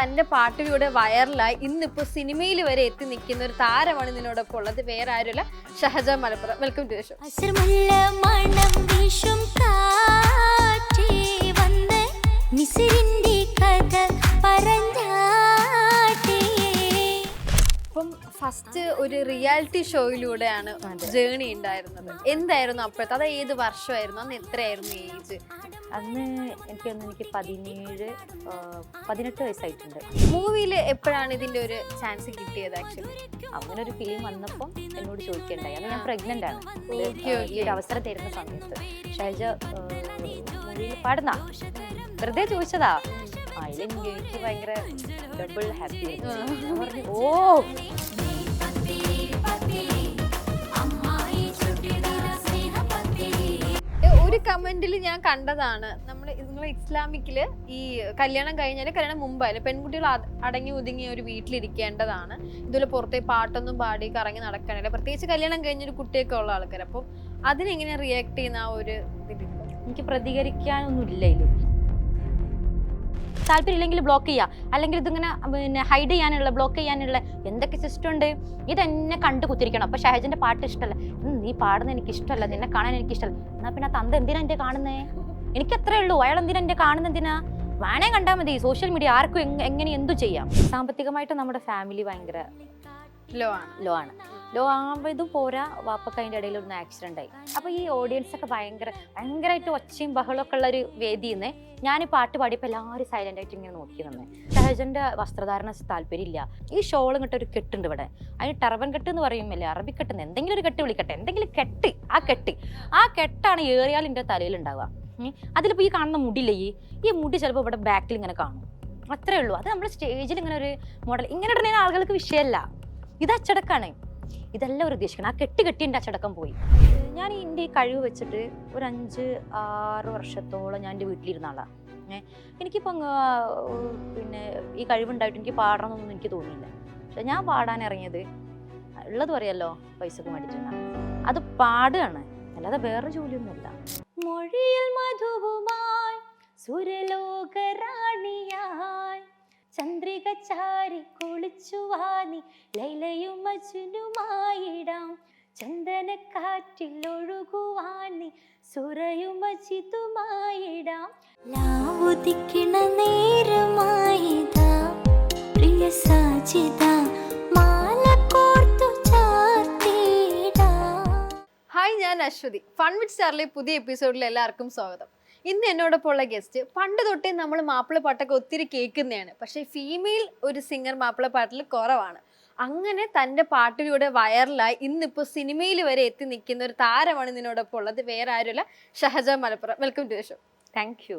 തന്റെ പാട്ടിലൂടെ വൈറലായി. ഇന്നിപ്പോ സിനിമയിൽ വരെ എത്തി നിൽക്കുന്ന ഒരു താരമാണ് ഇതിനോടൊപ്പം ഉള്ളത്. വേറെ ആരുമല്ല. Shahaja Malappuram. Welcome to show first ഒരു റിയാലിറ്റി ഷോയിലൂടെയാണ് ജേണി ഉണ്ടായിരുന്നത്. എന്തായിരുന്നു അപ്പോഴത്തെ? അത് ഏത് വർഷമായിരുന്നു? അന്ന് എത്രയായിരുന്നു ഏജ് അന്ന് എനിക്കൊന്ന് എനിക്ക് പതിനേഴ് പതിനെട്ട് വയസ്സായിട്ടുണ്ട്. മൂവിയിൽ എപ്പോഴാണ് ഇതിന്റെ ഒരു ചാൻസ് കിട്ടിയത് ആക്ച്വലി അങ്ങനെ ഒരു ഫിലിം വന്നപ്പോൾ എന്നോട് ചോദിക്കണ്ടായി. അത് ഞാൻ പ്രഗ്നന്റ് ആണ്. ഈ ഒരു അവസരം തരുന്ന സമയത്ത്. ഷൈജ മൂവിയിൽ പാടുന്ന? വെറുതെ ചോദിച്ചതാ. അതിൽ എനിക്ക് ഭയങ്കര ഡബിൾ ഹാപ്പി ഓ കമന്റിൽ ഞാൻ കണ്ടതാണ്. നമ്മൾ നിങ്ങൾ ഇസ്ലാമിക്കിൽ ഈ കല്യാണം കഴിഞ്ഞാൽ കല്യാണം മുമ്പായാലും പെൺകുട്ടികൾ അടങ്ങി ഒതുങ്ങി ഒരു വീട്ടിലിരിക്കേണ്ടതാണ്. ഇതുപോലെ പുറത്തെ പാട്ടൊന്നും പാടി കറങ്ങി നടക്കണില്ല പ്രത്യേകിച്ച് കല്യാണം കഴിഞ്ഞ ഒരു കുട്ടിയൊക്കെ ഉള്ള ആൾക്കാർ അപ്പം അതിനെങ്ങനെ റിയാക്ട് ചെയ്യുന്ന ആ ഒരു എനിക്ക് പ്രതികരിക്കാനൊന്നും ഇല്ല താല്പര്യമില്ലെങ്കിൽ ബ്ലോക്ക് ചെയ്യുക അല്ലെങ്കിൽ ഇതിങ്ങനെ പിന്നെ ഹൈഡ് ചെയ്യാനുള്ള ബ്ലോക്ക് ചെയ്യാനുള്ള എന്തൊക്കെ സിസ്റ്റം ഉണ്ട്? ഇതെന്നെ കണ്ടു കുത്തിരിക്കണം അപ്പൊ ഷഹജിന്റെ പാട്ട് ഇഷ്ടമല്ല നീ പാടുന്ന എനിക്ക് ഇഷ്ടമല്ല നിന്നെ കാണാൻ എനിക്ക് ഇഷ്ടമല്ല എന്നാ പിന്നെ തന്ത എന്തിനാ എന്റെ കാണുന്നേ? എനിക്ക് അത്രേ ഉള്ളൂ. അയാൾ എന്തിനാ എന്റെ കാണുന്ന എന്തിനാ? വേണേ കണ്ടാൽ മതി. സോഷ്യൽ മീഡിയ ആർക്കും എങ്ങനെ എന്തു ചെയ്യാം? സാമ്പത്തികമായിട്ട് നമ്മുടെ ഫാമിലി ഭയങ്കര ലോ ആണ്. ലോ ആണ്. ലോ ആവതും പോരാ. വാപ്പക്ക് അതിന്റെ ഇടയിൽ ഒന്ന് ആക്സിഡന്റ് ആയി. അപ്പോൾ ഈ ഓഡിയൻസ് ഒക്കെ ഭയങ്കര ഭയങ്കരമായിട്ട് ഒച്ചയും ബഹളമൊക്കെ ഉള്ള ഒരു വേദിയിൽ നിന്ന് ഞാൻ ഈ പാട്ട് പാടിയപ്പോൾ എല്ലാവരും സൈലന്റ് ആയിട്ട് ഇങ്ങനെ നോക്കി നിന്ന്. സഹജന്റെ വസ്ത്രധാരണ താല്പര്യമില്ല. ഈ ഷോൾ ഇങ്ങോട്ട് ഒരു കെട്ടുണ്ട് ഇവിടെ. അതിന് ടർബൻ കെട്ട് എന്ന് പറയുമല്ലേ അറബി കെട്ടുന്ന എന്തെങ്കിലും ഒരു കെട്ട് വിളിക്കട്ടെ. എന്തെങ്കിലും കെട്ട് ആ കെട്ട്. ആ കെട്ടാണ് ഏറിയാൽ എന്റെ തലയിൽ ഉണ്ടാവുക. അതിലിപ്പോൾ ഈ കാണുന്ന മുടിയില്ലേ ഈ? ഈ മുടി ചിലപ്പോൾ ഇവിടെ ബാക്കിൽ ഇങ്ങനെ കാണും. അത്രേ ഉള്ളൂ. അത് നമ്മൾ സ്റ്റേജിൽ ഇങ്ങനെ ഒരു മോഡൽ ഇങ്ങനെ ഇടുന്ന ആളുകൾക്ക് വിഷയമല്ല. ഇത് അച്ചടക്കാണ്. ഇതെല്ലാം ഒരു ഉദ്ദേശിക്കണം. ആ കെട്ട് കെട്ടി എന്റെ അച്ചടക്കം പോയി. ഞാൻ എന്റെ ഈ കഴിവ് വെച്ചിട്ട് ഒരു അഞ്ച് ആറ് വർഷത്തോളം ഞാൻ എന്റെ വീട്ടിലിരുന്ന ആളാണ് ഏഹ് എനിക്കിപ്പോൾ പിന്നെ ഈ കഴിവുണ്ടായിട്ട് എനിക്ക് പാടണമെന്നൊന്നും എനിക്ക് തോന്നിയില്ല. പക്ഷെ ഞാൻ പാടാൻ ഇറങ്ങിയത് ഉള്ളത് പറയല്ലോ പൈസക്ക് മേടിച്ചില്ല അത് പാടുകയാണ് അല്ലാതെ വേറെ ജോലിയൊന്നുമില്ല. മൊഴിയിൽ മധുവുമായി സുരലോകറാണിയായി. ചന്ദ്രിക ചാരി കുളിച്ചുവാനി ലൈലയും മജ്നുമായിടാം ചന്ദനക്കാറ്റിൽ ഒഴുകുവാനി സുരയും മജിതുമായിടാം ലാവുദിക്കണ നേരമായിതാ പ്രിയ സാജിത മാല കോർത്തു ചാർത്തിടാ. ഹായ് ഞാൻ അശ്വതി. ഫൺ വിറ്റ് സ്റ്റാറിലെ പുതിയ എപ്പിസോഡിൽ എല്ലാവർക്കും സ്വാഗതം. ഇന്ന് എന്നോടൊപ്പം ഉള്ള ഗസ്റ്റ് പണ്ട് തൊട്ടേ നമ്മൾ മാപ്പിള പാട്ടൊക്കെ ഒത്തിരി കേൾക്കുന്നതാണ്. പക്ഷേ ഫീമെയിൽ ഒരു സിംഗർ മാപ്പിള പാട്ടിൽ കുറവാണ്. അങ്ങനെ തന്റെ പാട്ടിലൂടെ വൈറലായി ഇന്നിപ്പോൾ സിനിമയിൽ വരെ എത്തി നിൽക്കുന്ന ഒരു താരമാണ് ഇതിനോടൊപ്പം ഉള്ളത്. വേറെ ആരുമല്ല Shahaja Malappuram. Welcome to the show thank you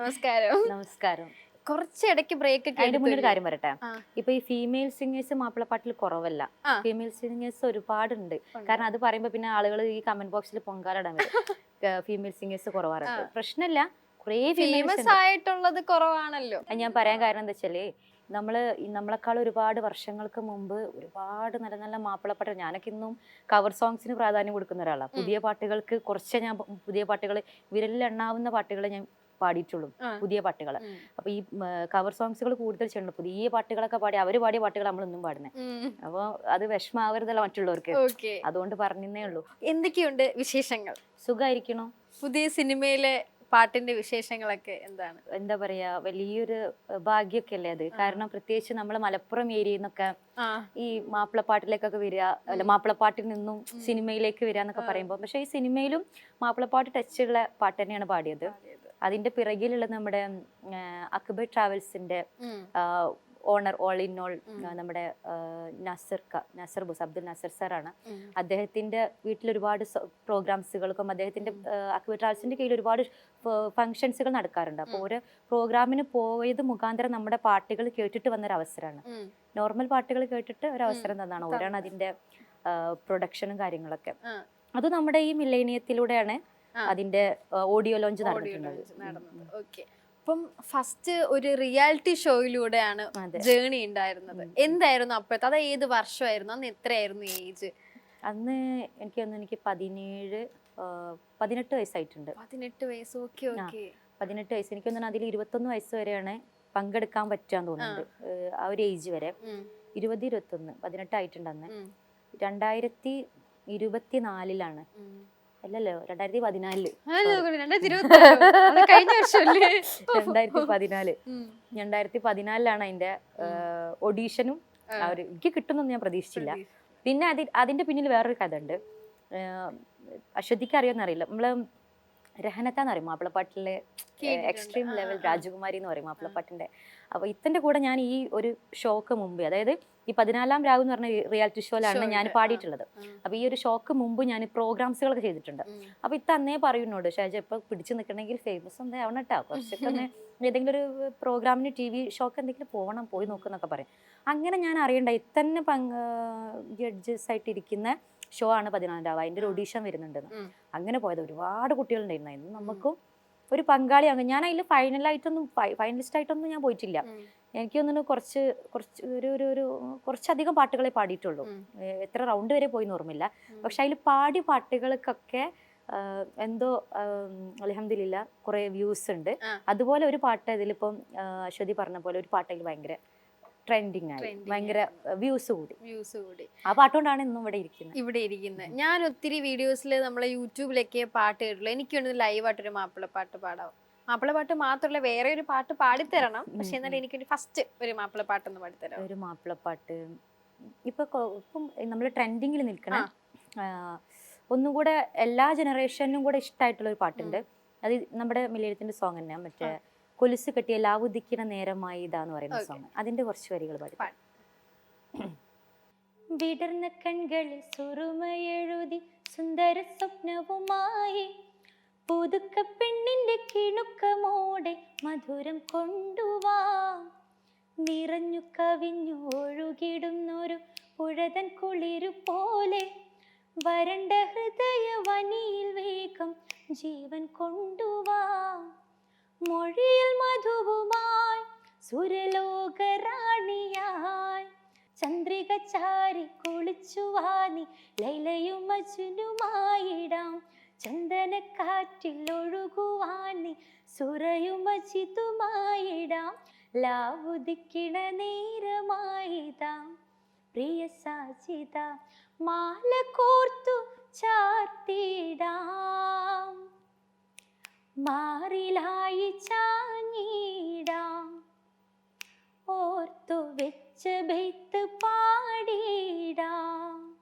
നമസ്കാരം. നമസ്കാരം. കുറച്ച് ഇടയ്ക്ക് ബ്രേക്ക് അതിന്റെ മുന്നേ ഒരു കാര്യം വരട്ടെ. ഇപ്പൊ ഈ ഫീമെയിൽ സിംഗേഴ്സ് മാപ്പിളപ്പാട്ടിൽ കുറവല്ല. ഫീമെയിൽ സിംഗേഴ്സ് ഒരുപാടുണ്ട്. കാരണം അത് പറയുമ്പോ പിന്നെ ആളുകൾ ഈ കമന്റ് ബോക്സിൽ പൊങ്കാലിടാൻ വരും. ഫീമെയിൽ സിംഗേഴ്സ് കുറവാറുണ്ട് പ്രശ്നമില്ല കുറേ ഫേമസ് ആയിട്ടുള്ളത് കുറവാണല്ലോ. ഞാൻ പറയാൻ കാരണം എന്താ വെച്ചാൽ നമ്മൾ നമ്മളെക്കാൾ ഒരുപാട് വർഷങ്ങൾക്ക് മുമ്പ് ഒരുപാട് നല്ല നല്ല മാപ്പിളപ്പാട്ട് ഞാനൊക്കെ ഇന്നും കവർ സോങ്സിന് പ്രാധാന്യം കൊടുക്കുന്ന ഒരാളാണ് പുതിയ പാട്ടുകൾക്ക് കുറച്ച് ഞാൻ പുതിയ പാട്ടുകൾ വിരലിലെണ്ണാവുന്ന പാട്ടുകൾ ഞാൻ പാടിയിട്ടുള്ളൂ പുതിയ പാട്ടുകൾ. അപ്പൊ ഈ കവർ സോങ്സുകൾ കൂടുതൽ ചെയ്യണം പുതിയ പാട്ടുകളൊക്കെ പാടി അവർ പാടിയ പാട്ടുകൾ നമ്മളൊന്നും പാടുന്നത് അപ്പൊ അപ്പോൾ അത് വിഷമാവരുതല്ല മറ്റുള്ളവർക്ക്. അതുകൊണ്ട് പറഞ്ഞേ ഉള്ളൂ. എന്തൊക്കെയുണ്ട് വിശേഷങ്ങൾ? സുഖമായിരിക്കണോ പുതിയ സിനിമയിലെ പാട്ടിന്റെ വിശേഷങ്ങളൊക്കെ എന്താണ്? എന്താ പറയാ വലിയൊരു ഭാഗ്യമൊക്കെ അല്ലേ അത്. കാരണം പ്രത്യേകിച്ച് നമ്മൾ മലപ്പുറം ഏരിയയിൽ നിന്നൊക്കെ ഈ മാപ്പിളപ്പാട്ടിലേക്കൊക്കെ വരിക അല്ല മാപ്പിളപ്പാട്ടിൽ നിന്നും സിനിമയിലേക്ക് വരിക എന്നൊക്കെ പറയുമ്പോൾ പക്ഷേ ഈ സിനിമയിലും മാപ്പിളപ്പാട്ട് ടച്ചുള്ള ഉള്ള പാട്ട് തന്നെയാണ് പാടിയത്. അതിന്റെ പിറകിലുള്ള നമ്മുടെ അക്ബർ ട്രാവൽസിന്റെ ഓണർ ഓൾ ഇൻ ഓൾ നമ്മുടെ നസർ നസർ ബുസ് അബ്ദുൽ നസർ സാറാണ്. അദ്ദേഹത്തിന്റെ വീട്ടിൽ ഒരുപാട് പ്രോഗ്രാംസുകൾക്കും അദ്ദേഹത്തിന്റെ അക്ബർ ട്രാവൽസിന്റെ കീഴിൽ ഒരുപാട് ഫങ്ഷൻസുകൾ നടക്കാറുണ്ട്. അപ്പോൾ ഒരു പ്രോഗ്രാമിന് പോയത് മുഖാന്തരം നമ്മുടെ പാട്ടുകൾ കേട്ടിട്ട് വന്ന ഒരു അവസരമാണ് നോർമൽ പാട്ടുകൾ കേട്ടിട്ട് ഒരു അവസരം തന്നാണ്. ഓരാണ് അതിന്റെ പ്രൊഡക്ഷനും കാര്യങ്ങളൊക്കെ. അത് നമ്മുടെ ഈ മില്ലേനിയത്തിലൂടെയാണ്. അതിന്റെ ഓഡിയോ ലോഞ്ച് നടന്നിട്ടുണ്ട് നടന്നിട്ടുള്ളത് അപ്പം ഫസ്റ്റ് ഒരു റിയാലിറ്റി ഷോയിലൂടെയാണ് ജേണി ഉണ്ടായിരുന്നത്. എന്തായിരുന്നു അപ്പോഴത്തെ? അത് ഏത് വർഷമായിരുന്നു? അന്ന് എത്രയായിരുന്നു ഏജ്? അന്ന് എനിക്ക് തോന്നുന്നു എനിക്ക് പതിനേഴ് പതിനെട്ട് വയസ്സായിട്ടുണ്ട്. പതിനെട്ട് വയസ്സ്. ഓക്കെ. ഓക്കെ. പതിനെട്ട് വയസ്സ്. എനിക്ക് തോന്നുന്നു അതിൽ ഇരുപത്തൊന്ന് വയസ്സ് വരെയാണ് പങ്കെടുക്കാൻ പറ്റാന്ന് തോന്നുന്നുണ്ട് ആ. ഒരു ഏജ് വരെ. ഇരുപത് ഇരുപത്തൊന്ന് പതിനെട്ടായിട്ടുണ്ട് അന്ന്. രണ്ടായിരത്തി ഇരുപത്തിനാലിലാണ്. അല്ലല്ലോ രണ്ടായിരത്തി പതിനാലിൽ. രണ്ടായിരത്തി പതിനാല്. രണ്ടായിരത്തി പതിനാലിലാണ് അതിന്റെ ഒഡീഷനും ഒരു എനിക്ക് കിട്ടുന്നൊന്നും ഞാൻ പ്രതീക്ഷിച്ചില്ല. പിന്നെ അതി അതിന്റെ പിന്നിൽ വേറൊരു കഥ ഉണ്ട് അശ്വതിക്ക് അറിയോന്നറിയില്ല നമ്മൾ രഹനത്താന്ന് പറയും മാപ്പിളപ്പാട്ടിലെ. Extreme level. രാജകുമാരി എന്ന് പറയും മാപ്പിളപ്പാട്ടിന്റെ. അപ്പൊ ഇത്തന്റെ കൂടെ ഞാൻ ഈ ഒരു ഷോക്ക് മുമ്പേ അതായത് ഈ പതിനാലാം രാഗം എന്ന് പറഞ്ഞ റിയാലിറ്റി ഷോയിലാണ് ഞാൻ. പാടിയിട്ടുള്ളത്. ഉം, അപ്പൊ ഈ ഒരു ഷോക്ക് മുമ്പ് ഞാൻ പ്രോഗ്രാംസുകളൊക്കെ ചെയ്തിട്ടുണ്ട്. അപ്പോൾ അപ്പൊ ഇത്ത അന്നേ പറയുന്നോട് ഷാജ ഇപ്പൊ പിടിച്ചു നിൽക്കണമെങ്കിൽ ഫേമസ് എന്താ ആവണം കേട്ടോ കുറച്ചൊക്കെ ഒന്ന് ഏതെങ്കിലും ഒരു പ്രോഗ്രാമിന് ടി വി ഷോക്ക് എന്തെങ്കിലും പോകണം പോയി നോക്കുന്നൊക്കെ പറയും. അങ്ങനെ ഞാൻ അറിയണ്ട ഇത്തന്നെ പങ്ക് ജഡ്ജസ് ആയിട്ട് ഇരിക്കുന്ന ഷോ ആണ് പതിനാലാം രാവ് അതിന്റെ ഒരു ഒഡീഷൻ വരുന്നുണ്ട്. അങ്ങനെ പോയത് ഒരുപാട് കുട്ടികളുണ്ടായിരുന്നു. നമുക്കും ഒരു പങ്കാളിയാണ് ഞാൻ അതിൽ ഫൈനലായിട്ടൊന്നും ഫൈനലിസ്റ്റ് ആയിട്ടൊന്നും ഞാൻ പോയിട്ടില്ല. എനിക്ക് തോന്നുന്നു കുറച്ച് കുറച്ച് ഒരു ഒരു ഒരു കുറച്ചധികം പാട്ടുകളെ പാടിയിട്ടുള്ളൂ. എത്ര റൗണ്ട് വരെ പോയി ഓർമ്മയില്ല. പക്ഷെ അതിൽ പാടിയ പാട്ടുകൾക്കൊക്കെ എന്തോ അലഹമില്ല കുറെ വ്യൂസ് ഉണ്ട്. അതുപോലെ ഒരു പാട്ട് ഇതിലിപ്പം അശ്വതി പറഞ്ഞ പോലെ ഒരു പാട്ടിൽ ഭയങ്കര ട്രെൻഡിങ് ആയി. ഭയങ്കര വ്യൂസ് കൂടി. വ്യൂസ് കൂടി. ആ പാട്ടുകൊണ്ടാണ് ഇന്നും ഇവിടെ ഇരിക്കുന്നത്. ഇവിടെ ഇരിക്കുന്നത്. ഞാൻ ഒത്തിരി വീഡിയോസിൽ നമ്മളെ യൂട്യൂബിലൊക്കെ പാട്ട് കേട്ടുള്ളൂ എനിക്ക് ലൈവായിട്ടൊരു മാപ്പിള പാട്ട് പാടാം. മാപ്പിളപ്പാട്ട് മാത്രമല്ല വേറെ ഒരു പാട്ട് പാടിത്തരണം. പക്ഷെ എന്നാൽ. എനിക്ക് ഫസ്റ്റ് ഒരു മാപ്പിളപ്പാട്ടൊന്ന് പാടിത്തരാം ഒരു മാപ്പിളപ്പാട്ട് ഇപ്പൊ കൊ- ഇപ്പം നമ്മൾ ട്രെൻഡിങ്ങിൽ നിൽക്കണം ഒന്നും കൂടെ എല്ലാ ജനറേഷനും കൂടെ ഇഷ്ടമായിട്ടുള്ള ഒരു പാട്ടുണ്ട്. അത് നമ്മുടെ മിലയത്തിന്റെ സോങ് തന്നെ മറ്റേ കൊലുസ് കെട്ടിയ ലാവുദിക്കണ നേരമായി ഇതാന്ന് പറയുന്ന. സോങ് അതിന്റെ കുറച്ച് വരികൾ പാടി. പാട്. വിടർന്ന കൺകളിൽ സുറുമയെഴുതി സുന്ദര സ്വപ്നവുമായി പുതുക്ക പെണ്ണിന്റെ കിണുക്കമോടെ മധുരം കൊണ്ടുവാ. നിറഞ്ഞു കവിഞ്ഞു ഒഴുകിടുന്നൊരു പുഴതൻ കുളിരു പോലെ വരണ്ട ഹൃദയ വനിയിൽ വേഗം ജീവൻ കൊണ്ടുവാ. മൊഴിയിൽ മധുവുമായി സുരലോകറാണിയായി ചന്ദ്രിക ചാരി കുളിച്ചുവാനി ലൈലയും മജുനുമായിടാം. ചന്ദനക്കാറ്റിൽ ഒഴുകുവാൻ സുറയും അജിതുമായിടാം ലാവുദിക്കിണ നേരമായിതാം. പ്രിയ സാചിത മാല കോർത്തു ചാർത്തിടാം. മാറിലായി ചാഞ്ഞിടാം. ഓർത്തു വെച്ച് ഭിത്ത് പാടിടാം.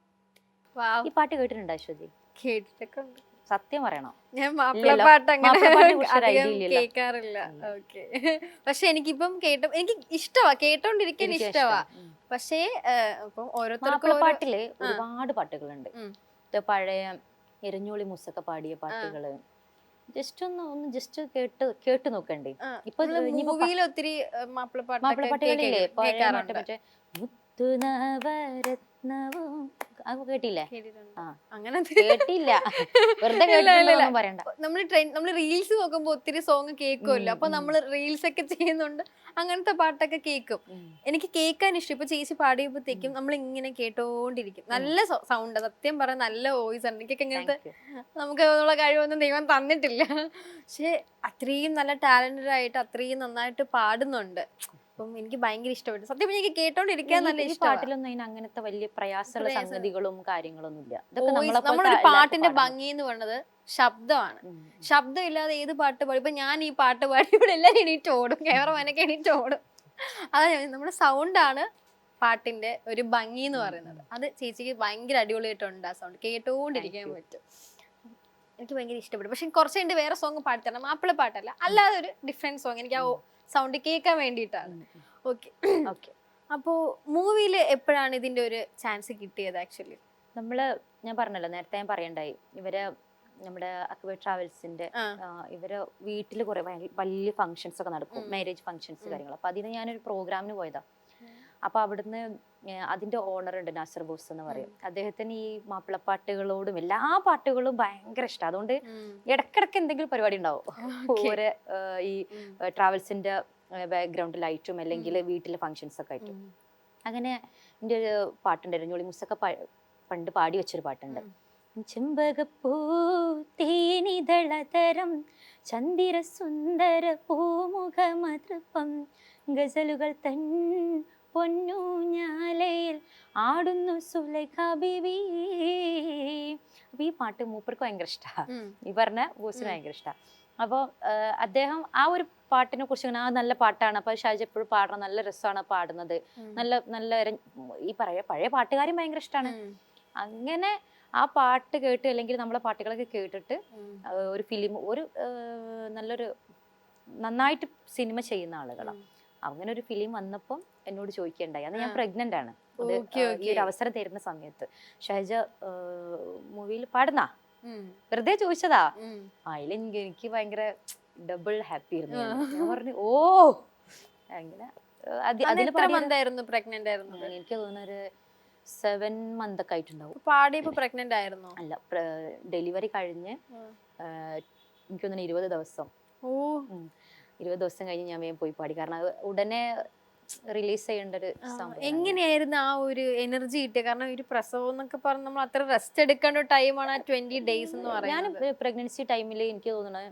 ഈ പാട്ട് കേട്ടിട്ടുണ്ടോ അശ്വതി? കേട്ടിട്ടൊക്കെ ഉണ്ട്. സത്യം പറയണോ. ഞാൻ. മാപ്പിളപ്പാട്ട്. കേൾക്കാറില്ല. ഓക്കെ. പക്ഷെ എനിക്കിപ്പം കേട്ട എനിക്ക് ഇഷ്ടവാ. കേട്ടോണ്ടിരിക്കാൻ ഇഷ്ടവാ. പക്ഷേ ഇപ്പം ഓരോരുത്തർക്കും പാട്ടിൽ ഒരുപാട് പാട്ടുകളുണ്ട്. പഴയ എരഞ്ഞോളി മുസൊക്കെ പാടിയ പാട്ടുകൾ. ജസ്റ്റ് ഒന്ന് ഒന്ന് ജസ്റ്റ് കേട്ട് കേട്ട് നോക്കണ്ടേ? ഇപ്പൊ ഒത്തിരി മാപ്പിളപ്പാട്ടുകളില്ലേ? മറ്റേ മറ്റേ കേട്ടില്ലേ. അങ്ങനെ കേട്ടില്ല. വെറുതെ. പറയണ്ട. നമ്മൾ ട്രെയിൻ നമ്മൾ റീൽസ് നോക്കുമ്പോ ഒത്തിരി സോങ് കേൾക്കുമല്ലോ അപ്പൊ. നമ്മൾ റീൽസ് ഒക്കെ ചെയ്യുന്നുണ്ട്. അങ്ങനത്തെ പാട്ടൊക്കെ കേൾക്കും. എനിക്ക് കേൾക്കാൻ ഇഷ്ടം. ഇപ്പൊ ചേച്ചി പാടിയപ്പോഴത്തേക്കും നമ്മൾ ഇങ്ങനെ കേട്ടോണ്ടിരിക്കും. നല്ല സൗണ്ട് സത്യം പറയാൻ നല്ല വോയിസ് ആണ്. എനിക്കൊക്കെ ഇങ്ങനത്തെ നമുക്ക് അതിനുള്ള കഴിവൊന്നും ദൈവം തന്നിട്ടില്ല. പക്ഷെ അത്രയും നല്ല ടാലന്റഡ് ആയിട്ട് അത്രയും നന്നായിട്ട് പാടുന്നുണ്ട്. അപ്പം എനിക്ക് ഭയങ്കര ഇഷ്ടപ്പെട്ടു. സത്യം എനിക്ക് കേട്ടോണ്ടിരിക്കാൻ നല്ല ഈ പാട്ടിലൊന്നും അതിന് അങ്ങനത്തെ വലിയ പ്രയാസമുള്ള പ്രയാസം- സംഗതികളും കാര്യങ്ങളൊന്നും ഇല്ല ഇതൊക്കെ നമ്മളൊരു പാട്ടിന്റെ ഭംഗി എന്ന് പറയുന്നത് ശബ്ദമാണ്. ശബ്ദം ഇല്ലാതെ ഏത് പാട്ട് പാടി? ഇപ്പൊ ഞാൻ ഈ പാട്ട് പാടി ഇവിടെ എല്ലാവരും എണീറ്റ് ഓടും. ക്യാമറമാനൊക്കെ എണീറ്റ് ഓടും. അതാണ് നമ്മുടെ സൗണ്ടാണ് പാട്ടിന്റെ ഒരു ഭംഗി എന്ന് പറയുന്നത് അത് ചേച്ചിക്ക് ഭയങ്കര അടിപൊളിയായിട്ടുണ്ട് ആ സൗണ്ട്. കേട്ടുകൊണ്ടിരിക്കാൻ പറ്റും. എനിക്ക് ഭയങ്കര ഇഷ്ടപ്പെട്ടു. പക്ഷെ കുറച്ച് വേറെ സോങ് പാടിത്തരണം മാപ്പിള പാട്ടല്ല. അല്ലാതെ ഒരു ഡിഫറെന്റ് സോങ് എനിക്ക് ആ സൗണ്ട് കേൾക്കാൻ വേണ്ടിയിട്ടാണ്. ഓക്കെ ഓക്കെ അപ്പോൾ മൂവിയിൽ എപ്പോഴാണ് ഇതിന്റെ ഒരു ചാൻസ് കിട്ടിയത് ആക്ച്വലി നമ്മൾ ഞാൻ പറഞ്ഞല്ലോ നേരത്തെ ഞാൻ പറയണ്ടായി. ഇവരെ നമ്മുടെ അക്ബർ ട്രാവൽസിന്റെ ഇവർ വീട്ടിൽ കുറെ വലിയ ഫങ്ഷൻസ് ഒക്കെ നടക്കും. Marriage marriage functions. കാര്യങ്ങൾ അപ്പൊ അതിന് ഞാനൊരു പ്രോഗ്രാമിന് പോയതാ. ഉം. അപ്പൊ അവിടുന്ന് ഓണർ ഉണ്ട് നാസർ ബോസ് എന്ന് പറയും. അദ്ദേഹത്തിന് ഈ മാപ്പിളപ്പാട്ടുകളോടും എല്ലാ പാട്ടുകളും ഭയങ്കര ഇഷ്ടം. അതുകൊണ്ട് ഇടക്കിടക്ക് എന്തെങ്കിലും പരിപാടി ഉണ്ടാവും? ഓരോ ഈ. ട്രാവൽസിന്റെ ബാക്ക്ഗ്രൗണ്ടിലായിട്ടും അല്ലെങ്കിൽ വീട്ടിലെ ഫങ്ഷൻസ് ഒക്കെ ആയിട്ടും. അങ്ങനെ എന്റെ ഒരു പാട്ടുണ്ട് എരഞ്ഞോളി മുസ്സൊക്കെ പണ്ട് പാടി വെച്ചൊരു പാട്ടുണ്ട്. ചെമ്പകപ്പൂ തേനിതളതരം ചന്ദിര സുന്ദര പൂമുഖമതൃപ്പം ഗസലുകൾ തൻ പൊന്നൂഞ്ഞാലയിൽ ആടുന്നു സുലൈഖ ബിബി അപ്പൊ ഈ പാട്ട് മൂപ്പർക്ക് ഭയങ്കര ഇഷ്ടമാണ്. ഈ പറഞ്ഞ ബോസിന് ഭയങ്കര ഇഷ്ടമാണ് അപ്പോൾ അദ്ദേഹം ആ ഒരു പാട്ടിനെ കുറിച്ച് ഇങ്ങനെ ആ നല്ല പാട്ടാണ്. അപ്പോൾ ഷാജി എപ്പോഴും പാടണം. നല്ല രസമാണ് പാടുന്നത്. നല്ല നല്ല ഈ പറയ പഴയ പാട്ടുകാരും ഭയങ്കര ഇഷ്ടമാണ് അങ്ങനെ ആ പാട്ട് കേട്ട് അല്ലെങ്കിൽ നമ്മളെ പാട്ടുകളൊക്കെ കേട്ടിട്ട് ഒരു ഫിലിം ഒരു നല്ലൊരു നന്നായിട്ട് സിനിമ ചെയ്യുന്ന ആളുകളാണ് അങ്ങനെ ഒരു ഫിലിം വന്നപ്പം എന്നോട് ചോദിക്കുകയുണ്ടായി അന്ന് ഞാൻ. പ്രഗ്നന്റ് ആണ്. ഈ. ഒരു അവസരം തരുന്ന സമയത്ത്. ഷഹജ മൂവിയിൽ പാടുന്ന. വെറുതെ ചോദിച്ചതാ. അതിൽ എനിക്ക് ഭയങ്കര ഡബിൾ ഹാപ്പി ആയിരുന്നു ഞാൻ. പറഞ്ഞു ഓ! അങ്ങനെ എനിക്ക് തോന്നുന്നു ഒരു സെവൻ മന്ത് ഒക്കെ ആയിട്ടുണ്ടാവും. പാടിയപ്പോ പ്രഗ്നന്റ് ആയിരുന്നോ? അല്ല ഡെലിവറി കഴിഞ്ഞ് എനിക്ക് തോന്നുന്നു ഇരുപത് ദിവസം. ഓ. ഇരുപത് ദിവസം കഴിഞ്ഞ് ഞാൻ വേഗം പോയി പാടി. കാരണം ഉടനെ റിലീസ് ചെയ്യേണ്ട ഒരു എങ്ങനെയായിരുന്നു ആ ഒരു എനർജി കിട്ടിയത് കാരണം ഒരു പ്രസവം എന്നൊക്കെ പറഞ്ഞ നമ്മൾ അത്ര റെസ്റ്റ് എടുക്കേണ്ട ടൈമാണ് ആ ട്വന്റി ഡേയ്സ് എന്ന് പറയുന്നത്. ഞാൻ പ്രഗ്നൻസി ടൈമിൽ എനിക്ക് തോന്നുന്നത്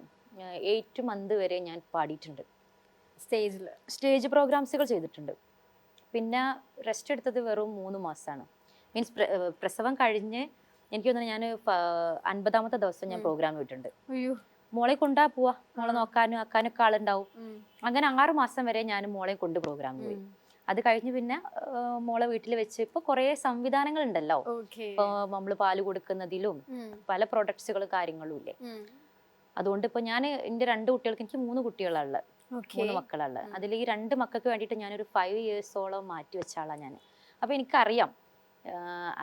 എയ്റ്റ് മന്ത് വരെ ഞാൻ പാടിയിട്ടുണ്ട്. സ്റ്റേജിൽ സ്റ്റേജ് പ്രോഗ്രാംസുകൾ ചെയ്തിട്ടുണ്ട്. പിന്നെ റെസ്റ്റ് എടുത്തത് വെറും മൂന്ന് മാസമാണ് മീൻസ് പ്രസവം കഴിഞ്ഞ് എനിക്ക് തോന്നുന്നു ഞാൻ അൻപതാമത്തെ ദിവസം ഞാൻ പ്രോഗ്രാം വിട്ടിട്ടുണ്ട് മോളെ കൊണ്ടാ പോവാ. മോളെ നോക്കാനും നോക്കാനും ആക്കാനൊക്കെ ആളുണ്ടാവും. അങ്ങനെ ആറ് മാസം വരെ ഞാൻ മോളെ കൊണ്ട് പ്രോഗ്രാം പോയി. അത് കഴിഞ്ഞ് പിന്നെ മോളെ വീട്ടിൽ വെച്ച് ഇപ്പൊ കുറേ സംവിധാനങ്ങൾ ഉണ്ടല്ലോ ഇപ്പൊ നമ്മൾ പാൽ കൊടുക്കുന്നതിലും പല പ്രൊഡക്ട്സുകൾ കാര്യങ്ങളും ഇല്ലേ. അതുകൊണ്ട് ഇപ്പൊ ഞാൻ എന്റെ രണ്ട് കുട്ടികൾക്ക് എനിക്ക് മൂന്ന് കുട്ടികളുള്ള മൂന്ന് മക്കളുള്ള. അതിൽ ഈ രണ്ട് മക്കൾക്ക് വേണ്ടിയിട്ട് ഞാനൊരു ഫൈവ് ഇയേഴ്സോളം മാറ്റി വെച്ച ആളാണ് ഞാൻ അപ്പൊ എനിക്കറിയാം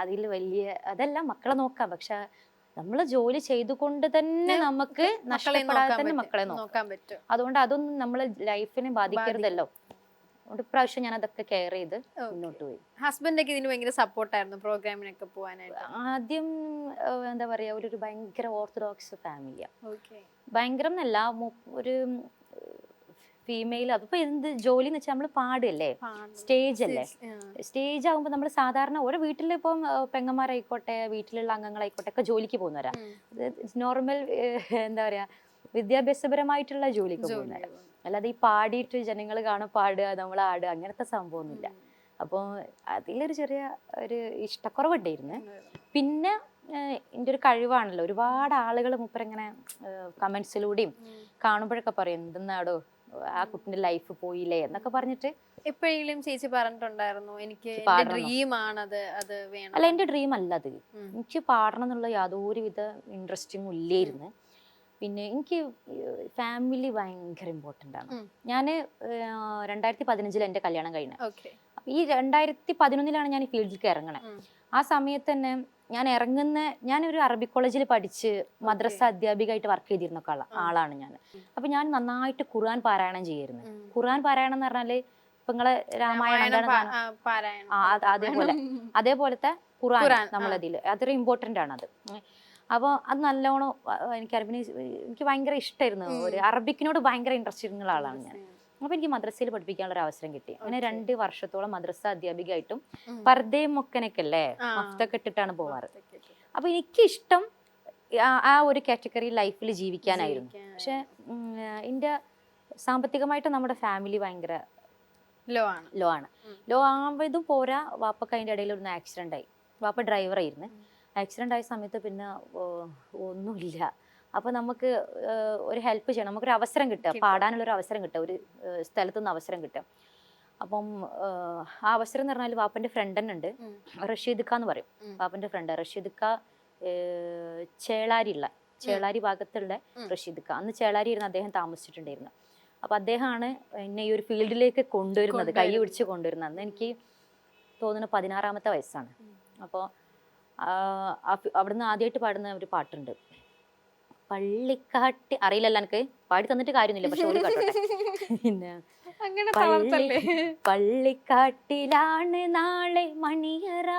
അതിൽ വലിയ അതെല്ലാം മക്കളെ നോക്കാം. പക്ഷെ നമ്മൾ ജോലി ചെയ്തുകൊണ്ട് തന്നെ നമുക്ക് നഷ്ടപ്പെടാതെ തന്നെ മക്കളെ നോക്കാൻ പറ്റും. അതുകൊണ്ട് അതൊന്നും നമ്മളെ ലൈഫിനെ ബാധിക്കരുതല്ലോ. അതുകൊണ്ട് ഇപ്രാവശ്യം ഞാൻ അതൊക്കെ കെയർ ചെയ്ത് മുന്നോട്ട് പോയി. ഹസ്ബൻഡൊക്കെ ഇതിന് ഭയങ്കര സപ്പോർട്ടായിരുന്നു പ്രോഗ്രാമിനൊക്കെ പോകാനായിട്ട് ആദ്യം എന്താ പറയാ ഒരു ഭയങ്കര ഓർത്തഡോക്സ് ഫാമിലിയാണ് ഭയങ്കരം എന്നല്ല ഒരു ഫീമെയിൽ അതിപ്പോ എന്ത് ജോലി എന്ന് വെച്ചാൽ നമ്മൾ പാടില്ലേ? സ്റ്റേജ് അല്ലേ സ്റ്റേജ് ആകുമ്പോൾ നമ്മൾ സാധാരണ ഓരോ വീട്ടിലിപ്പം ആ, പെങ്ങന്മാരായിക്കോട്ടെ വീട്ടിലുള്ള അംഗങ്ങളായിക്കോട്ടെ ഒക്കെ ജോലിക്ക് പോകുന്നവരാ. നോർമൽ എന്താ പറയാ വിദ്യാഭ്യാസപരമായിട്ടുള്ള ജോലിക്ക് പോകുന്നവരാ. അല്ലാതെ ഈ പാടിയിട്ട് ജനങ്ങൾ കാണും പാടുക നമ്മൾ ആടുക അങ്ങനത്തെ സംഭവമൊന്നുമില്ല. അപ്പോൾ അതിലൊരു ചെറിയ ഒരു ഇഷ്ടക്കുറവുണ്ടായിരുന്നു. പിന്നെ എന്റെ ഒരു കഴിവാണല്ലോ. ഒരുപാട് ആളുകൾ മുപ്പരിങ്ങനെ കമൻസിലൂടെയും കാണുമ്പോഴൊക്കെ പറയും എന്തെന്നാടോ? ആ കുട്ടിന്റെ ലൈഫ് പോയില്ലേ എന്നൊക്കെ പറഞ്ഞിട്ട് എപ്പോഴെങ്കിലും ചേച്ചി പറഞ്ഞിട്ടുണ്ടായിരുന്നു എനിക്ക് അല്ല എന്റെ പാടണം. ഡ്രീം അത് വേണം. അല്ല എന്റെ ഡ്രീം അല്ല അത്. എനിക്ക് പാടണം എന്നുള്ള യാതൊരുവിധ ഇൻട്രസ്റ്റിങ്ങും ഇല്ലായിരുന്നു. പിന്നെ എനിക്ക് ഫാമിലി ഭയങ്കര ഇമ്പോർട്ടന്റ് ആണ്. ഞാൻ രണ്ടായിരത്തി പതിനഞ്ചിൽ എന്റെ കല്യാണം കഴിഞ്ഞത് ഈ രണ്ടായിരത്തി പതിനൊന്നിലാണ് ഞാൻ ഈ ഫീൽഡിലേക്ക് ഇറങ്ങണേ ആ സമയത്ത് തന്നെ ഞാൻ ഇറങ്ങുന്ന ഞാനൊരു അറബി കോളേജിൽ പഠിച്ച് മദ്രസ അധ്യാപികയായിട്ട് വർക്ക് ചെയ്തിരുന്ന ആളാണ് ഞാൻ. അപ്പൊ ഞാൻ നന്നായിട്ട് ഖുർആൻ പാരായണം ചെയ്യായിരുന്നു. ഖുർആൻ പാരായണം എന്ന് പറഞ്ഞാൽ ഇപ്പൊ നിങ്ങളെ രാമായണം. അതേപോലെ. അതേപോലത്തെ ഖുർആൻ. നമ്മളതിൽ അതൊരു ഇമ്പോർട്ടന്റ് ആണ് അത് അപ്പോൾ അത് നല്ലോണം എനിക്ക് അറബിന് എനിക്ക് ഭയങ്കര ഇഷ്ടമായിരുന്നു ഒരു അറബിക്കിനോട് ഭയങ്കര ഇൻട്രസ്റ്റ് ഇരുന്ന ആളാണ് ഞാൻ. അപ്പൊ എനിക്ക് മദ്രസയിൽ പഠിപ്പിക്കാനുള്ള ഒരു അവസരം കിട്ടി. അങ്ങനെ രണ്ട് വർഷത്തോളം മദ്രസ അധ്യാപികയായിട്ടും ആയിട്ടും പർദ്ദയും മൊക്കനൊക്കെ അല്ലേ ആ. മഫ്തൊക്കെ ഇട്ടിട്ടാണ് പോവാറ്. അപ്പൊ എനിക്കിഷ്ടം ആ- ഒരു കാറ്റഗറി ലൈഫിൽ ജീവിക്കാനായിരുന്നു. പക്ഷെ എന്റെ സാമ്പത്തികമായിട്ട് നമ്മുടെ ഫാമിലി ഭയങ്കര ലോ ആണ്. ലോ ആണ്. ലോ ആവതും പോരാ വാപ്പക്ക് അതിന്റെ ഇടയിൽ ഒന്ന് ആക്സിഡന്റ് ആയി. വാപ്പ ഡ്രൈവർ ആയിരുന്നു. ആക്സിഡന്റ് ആയ സമയത്ത് പിന്നെ ഒന്നുമില്ല. അപ്പോൾ നമുക്ക് ഒരു ഹെൽപ്പ് ചെയ്യണം. നമുക്കൊരു അവസരം കിട്ടുക. പാടാനുള്ള ഒരു അവസരം കിട്ടുക. ഒരു സ്ഥലത്തുനിന്ന് അവസരം കിട്ടുക. അപ്പം ആ അവസരം എന്ന് പറഞ്ഞാൽ വാപ്പന്റെ ഫ്രണ്ട് തന്നെ ഉണ്ട്. റഷീദ് ഖാ എന്ന് പറയും. വാപ്പന്റെ വാപ്പന്റെ ഫ്രണ്ട് റഷീദ് ഖാ ചേളാരിയുള്ള ചേളാരി ഭാഗത്തുള്ള. റഷീദ് ഖാ അന്ന് ചേളാരി ഇരുന്ന് അദ്ദേഹം താമസിച്ചിട്ടുണ്ടായിരുന്നു. അപ്പൊ അദ്ദേഹമാണ് എന്നെ ഈ ഒരു ഫീൽഡിലേക്ക് കൊണ്ടുവരുന്നത് കൈ പിടിച്ച് കൊണ്ടുവരുന്നത്. അന്ന് എനിക്ക് തോന്നുന്നു പതിനാറാമത്തെ വയസ്സാണ്. അപ്പോൾ അവിടുന്ന് ആദ്യമായിട്ട് പാടുന്ന ഒരു പാട്ടുണ്ട്. പള്ളിക്കാട്ടി അറിയില്ലല്ലോ എനിക്ക് പാടി തന്നിട്ട് കാര്യമൊന്നുമില്ല പക്ഷെ ഒരു കേട്ടോട്ടെ. പിന്നെ അങ്ങനെ പള്ളി- പള്ളിക്കാട്ടിലാണ് നാളെ മണിയറ.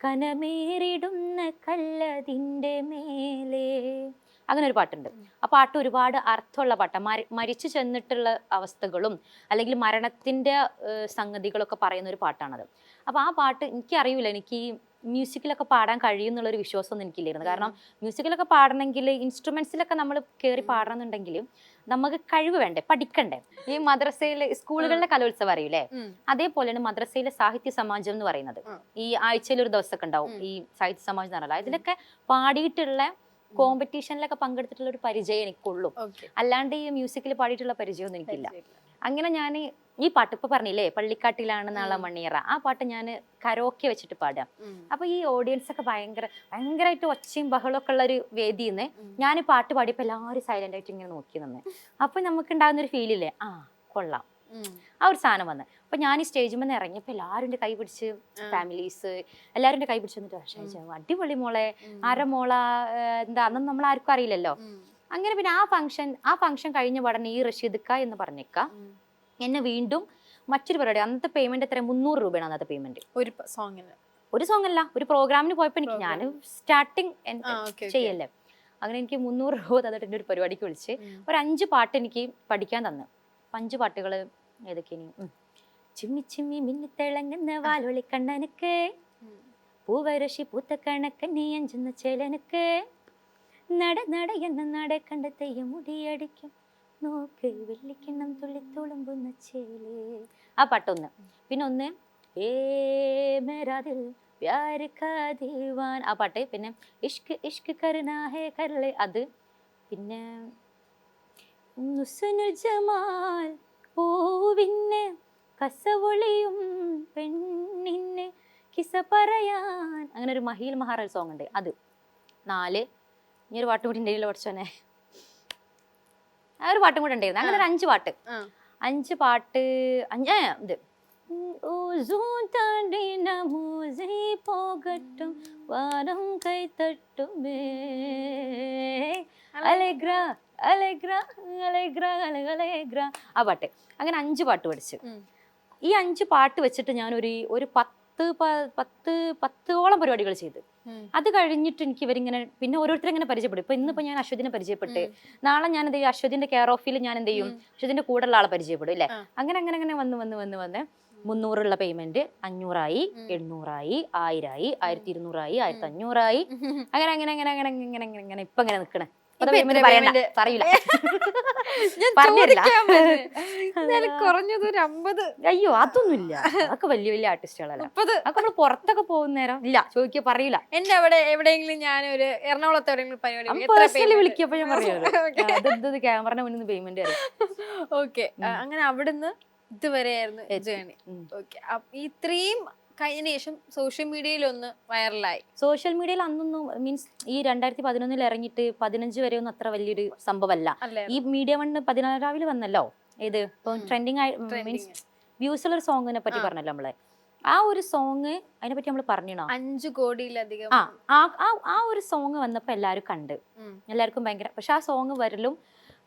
കനമേറിടുന്ന കല്ലതിന്റെ മേലെ. അങ്ങനെ ഒരു പാട്ടുണ്ട്. ആ പാട്ട് ഒരുപാട് അർത്ഥമുള്ള പാട്ടാണ് മരി മരിച്ചു ചെന്നിട്ടുള്ള അവസ്ഥകളും അല്ലെങ്കിൽ മരണത്തിന്റെ സംഗതികളൊക്കെ പറയുന്ന ഒരു പാട്ടാണത്. അപ്പോൾ ആ പാട്ട് എനിക്കറിയില്ല. എനിക്ക് ഈ മ്യൂസിക്കിലൊക്കെ പാടാൻ കഴിയും എന്നുള്ളൊരു വിശ്വാസമൊന്നും എനിക്കില്ലായിരുന്നു. കാരണം മ്യൂസിക്കിലൊക്കെ പാടണമെങ്കിൽ ഇൻസ്ട്രുമെന്റ്സിലൊക്കെ നമ്മൾ കയറി പാടണമെന്നുണ്ടെങ്കിൽ നമുക്ക് കഴിവ് വേണ്ടേ? പഠിക്കണ്ടേ? ഈ മദ്രസയിലെ സ്കൂളുകളിലെ കലോത്സവം അറിയില്ലേ അതേപോലെയാണ് മദ്രസയിലെ സാഹിത്യ സമാജം എന്ന് പറയുന്നത്. ഈ ആഴ്ചയിൽ ഒരു ദിവസമൊക്കെ ഉണ്ടാവും ഈ സാഹിത്യ സമാജം എന്ന് പറഞ്ഞാൽ ഇതിലൊക്കെ പാടിയിട്ടുള്ള കോമ്പറ്റീഷനിലൊക്കെ പങ്കെടുത്തിട്ടുള്ള ഒരു പരിചയം എനിക്കുള്ളൂ. അല്ലാണ്ട് ഈ മ്യൂസിക്കിൽ പാടിയിട്ടുള്ള പരിചയമൊന്നും എനിക്കില്ല. അങ്ങനെ ഞാൻ ഈ പാട്ട് ഇപ്പൊ പറഞ്ഞില്ലേ പള്ളിക്കാട്ടിലാണ് നാളെ മണിയറ. ആ പാട്ട് ഞാൻ കരോക്കെ വെച്ചിട്ട് പാടാം. അപ്പൊ ഈ ഓഡിയൻസ് ഒക്കെ ഭയങ്കര ഭയങ്കരമായിട്ട് ഒച്ചയും ബഹളമൊക്കെ ഉള്ള ഒരു വേദിയിൽ നിന്ന് ഞാൻ പാട്ട് പാടിയപ്പോൾ എല്ലാവരും സൈലന്റ് ആയിട്ട് ഇങ്ങനെ നോക്കി നിന്ന്. അപ്പൊ നമുക്ക് ഉണ്ടാകുന്ന ഒരു ഫീലില്ലേ ആ കൊള്ളാം. ആ ഒരു സാധനം വന്ന്. അപ്പൊ ഞാൻ ഈ സ്റ്റേജിൽ നിന്ന് ഇറങ്ങിയപ്പോൾ എല്ലാവരും കൈ പിടിച്ച് ഫാമിലീസ് എല്ലാവരും കൈ പിടിച്ച് വന്നിട്ട് "ഷൈജ, അടിപൊളി മോളെ. അര ആര മോള? എന്താ? അന്നും നമ്മൾ ആർക്കും അറിയില്ലല്ലോ. അങ്ങനെ പിന്നെ ആ ഫംഗ്ഷൻ ആ ഫംഗ്ഷൻ കഴിഞ്ഞ ഉടനെ ഈ റഷീദ്ക്ക എന്ന് പറഞ്ഞേക്ക എന്നെ വീണ്ടും മറ്റൊരു പരിപാടി അന്നത്തെ പേയ്മെന്റ് എത്ര? മുന്നൂറ് രൂപയാണ് അന്നത്തെ പേയ്മെന്റ് ഒരു സോങ്ങിന് ഒരു സോങ് അല്ല ഒരു പ്രോഗ്രാമിന് പോയപ്പോൾ എനിക്ക് ഞാൻ സ്റ്റാർട്ടിങ്. ചെയ്യല്ലേ. അങ്ങനെ എനിക്ക് മുന്നൂറ് രൂപ തന്നിട്ട് എന്റെ ഒരു പരിപാടിക്ക് വിളിച്ച് ഒരു അഞ്ച് പാട്ട് എനിക്ക് പഠിക്കാൻ തന്നു. അപ്പൊ അഞ്ച് പാട്ടുകൾ ഏതൊക്കെയാണ്. ചിമ്മി ചിമ്മി മിന്നിത്തിളങ്ങുന്ന വാലൊളി കണ്ണനക്ക്. പൂവരശി പൂത്ത കണക്ക് നീ അഞ്ചുന്ന ചേലനക്ക്. നട നട എന്ന നട കണ്ട തെയ്യം മുടിയടിക്കും. നോക്ക് വെള്ളിക്കിണ്ണം തുള്ളി തുളുമ്പുന്ന ചേൽ. ആ പാട്ടൊന്ന്. പിന്നെ ഒന്ന് ഏ മേരാ ദിൽ പ്യാർ കാ ദീവാൻ ആ പാട്ട്. പിന്നെ ഇഷ്ക് ഇഷ്ക് കരുനാ ഹേ കരളെ. അത് പിന്നെ നുസുനു ജമാൽ പൂവിന് കസവൊളിയും പെണ്ണിന്നെ കിസ പറയാൻ. അങ്ങനെ ഒരു മഹീൽ മഹാറൽ സോങ് ഉണ്ട്. അത്. നാല്. ഇനി ഒരു പാട്ടും കൂടി ഉണ്ടെങ്കിൽ പഠിച്ചോനെ. ആ ഒരു പാട്ടും കൂടെ ഉണ്ടായിരുന്നു. അങ്ങനെ ഒരു അഞ്ച് പാട്ട്. അഞ്ച് പാട്ട് അഞ്ച് ഇത്. പോകട്ടും വാനം കൈ തട്ടുമേ അലഗ്ര അലഗ്ര അലഗ്ര അലഗ്ര ആ പാട്ട്. അങ്ങനെ അഞ്ച് പാട്ട് പഠിച്ചു. ഈ അഞ്ച് പാട്ട് വെച്ചിട്ട് ഞാൻ ഒരു ഒരു പത്ത് പത്ത് പത്തോളം പരിപാടികൾ ചെയ്തു. അത് കഴിഞ്ഞിട്ട് എനിക്ക് ഇവരിങ്ങനെ പിന്നെ ഓരോരുത്തരും ഇങ്ങനെ പരിചയപ്പെടും. ഇപ്പൊ ഇന്നിപ്പോ ഞാൻ അശ്വതിനെ പരിചയപ്പെട്ട് നാളെ ഞാൻ എന്ത് ചെയ്യും? അശ്വതിന്റെ കെയർ ഓഫിൽ ഞാൻ എന്ത് ചെയ്യും? അശ്വതിന്റെ കൂടെയുള്ള ആളെ പരിചയപ്പെടും അല്ലേ. അങ്ങനെ അങ്ങനെ അങ്ങനെ വന്ന് വന്ന് വന്ന് വന്ന് മുന്നൂറുള്ള പേയ്മെന്റ് അഞ്ഞൂറായി എണ്ണൂറായി ആയിരായി ആയിരത്തി ഇരുന്നൂറായി ആയിരത്തി അഞ്ഞൂറായി. അങ്ങനെ അങ്ങനെ അങ്ങനെ അങ്ങനെ അങ്ങനെ അങ്ങനെ അങ്ങനെ ഇപ്പൊ അങ്ങനെ നിക്കണേ. കുറഞ്ഞത് ഒരു അമ്പത്. അയ്യോ അതൊന്നുമില്ല. അതൊക്കെ വലിയ വലിയ ആർട്ടിസ്റ്റുകളല്ല അതൊക്കെ നമ്മൾ പുറത്തൊക്കെ പോകുന്ന നേരം ഇല്ല ചോദിക്കുക പറയൂല. എന്റെ അവിടെ എവിടെയെങ്കിലും ഞാൻ ഒരു എറണാകുളത്ത് എവിടെയെങ്കിലും പരിപാടി? വിളിക്കപ്പോ ഞാൻ. പറയുന്നത് ക്യാമറ മുന്നിൽ നിന്ന് പേയ്മെന്റ് ഓക്കെ അങ്ങനെ അവിടുന്ന് ഇതുവരെയായിരുന്നു. ജേണി. ഓക്കെ ഇത്രയും കഴിഞ്ഞതിന് ശേഷം സോഷ്യൽ മീഡിയയിൽ ഒന്ന് വൈറലായി സോഷ്യൽ മീഡിയയിൽ അന്നൊന്നും മീൻസ് ഈ രണ്ടായിരത്തി പതിനൊന്നിൽ ഇറങ്ങിയിട്ട് പതിനഞ്ച് വരെ ഒന്നും അത്ര വലിയൊരു സംഭവമല്ല. ഈ മീഡിയ വണ്ണ് പതിനാറാവിൽ വന്നല്ലോ? ഏത്? ഇപ്പൊ ട്രെൻഡിങ് ആയി മീൻസ് വ്യൂസ് ഉള്ള ഒരു സോങ്ങിനെ പറ്റി. പറഞ്ഞല്ലോ നമ്മളെ. ആ ഒരു സോങ് അതിനെ പറ്റി നമ്മൾ പറഞ്ഞോ അഞ്ചു കോടിയിലധികം. ആ ആ ഒരു സോങ് വന്നപ്പോ എല്ലാരും കണ്ട്. എല്ലാവർക്കും ഭയങ്കര പക്ഷെ ആ സോങ് വരലും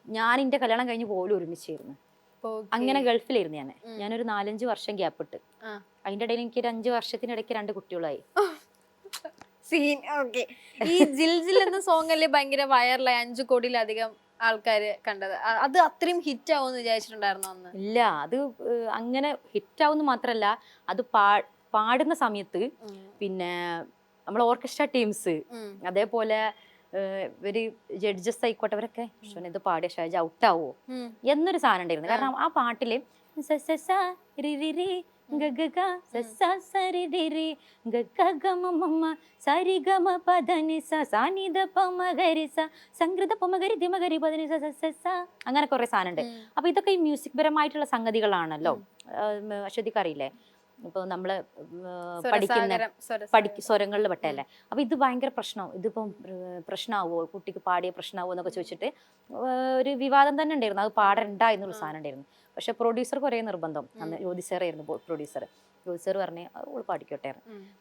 ഞാൻ എന്റെ കല്യാണം കഴിഞ്ഞ് പോലും ഒരുമിച്ചായിരുന്നു Okay. അങ്ങനെ ഗൾഫിലായിരുന്നു ഞാൻ. ഞാനൊരു നാലഞ്ച് വർഷം ഗ്യാപ്പ് ഇട്ട്. അതിന്റെ ഇടയിൽ എനിക്ക് ഒരു അഞ്ച് വർഷത്തിനിടയ്ക്ക് രണ്ട് കുട്ടികളായി. സീൻ ഓക്കെ ഈ ജിൽ ജിൽ എന്ന സോങ് അല്ലേ ഭയങ്കര വൈറലായി അഞ്ചു കോടിയിലധികം ആൾക്കാര് കണ്ടത്. അത് അത്രയും ഹിറ്റ് ആവുമെന്ന് വിചാരിച്ചിട്ടുണ്ടായിരുന്നു അന്ന്? ഇല്ല അത് അങ്ങനെ ഹിറ്റ് ആവുന്ന മാത്രല്ല അത് പാ പാടുന്ന സമയത്ത് പിന്നെ നമ്മൾ ഓർക്കസ്ട്ര ടീംസ് അതേപോലെ ഇവർ ജഡ്ജസ് ആയിക്കോട്ടെ അവരൊക്കെ "ഷോനെ ഇത് പാടിയ ഷാജ ഔട്ടാവോ ആവോ? എന്നൊരു സാധനം ഉണ്ടായിരുന്നു. കാരണം ആ പാട്ടിൽ സ സ സ രി രി രി ഗ ഗ പദനി സ സ സ രി രി രി ഗ ഗ ഗ മ മ മ സ രി ഗ മ പ ധ നി സ സ നി ധ പ മ ഗ രി സ സംഗൃത പ മ ഗ രി ധി മ ഗ രി പ ധ നി സ സ സ സ അങ്ങനെ കുറെ സാധനം ഉണ്ട് അപ്പൊ ഇതൊക്കെ ഈ മ്യൂസിക് പരമായിട്ടുള്ള സംഗതികളാണല്ലോ. അശ്വതിക്ക് അറിയില്ലേ? ഇപ്പൊ നമ്മൾ പഠിക്കുന്ന. സ്വരങ്ങളിൽ പെട്ടല്ലേ അപ്പൊ ഇത് ഭയങ്കര പ്രശ്നമാവും. ഇതിപ്പം പ്രശ്നമാവോ കുട്ടിക്ക് പാടിയ പ്രശ്നമാവോ എന്നൊക്കെ ചോദിച്ചിട്ട് ഒരു വിവാദം തന്നെ ഉണ്ടായിരുന്നു. അത് പാടണ്ട എന്നൊരു സാധനം ഉണ്ടായിരുന്നു. പക്ഷെ പ്രൊഡ്യൂസർ ഒരേ നിർബന്ധം. അന്ന് ജ്യോതി സാറായിരുന്നു പ്രൊഡ്യൂസർ ജ്യോതി സാർ പറഞ്ഞ് ഓൾ പാടിക്കോട്ടെ.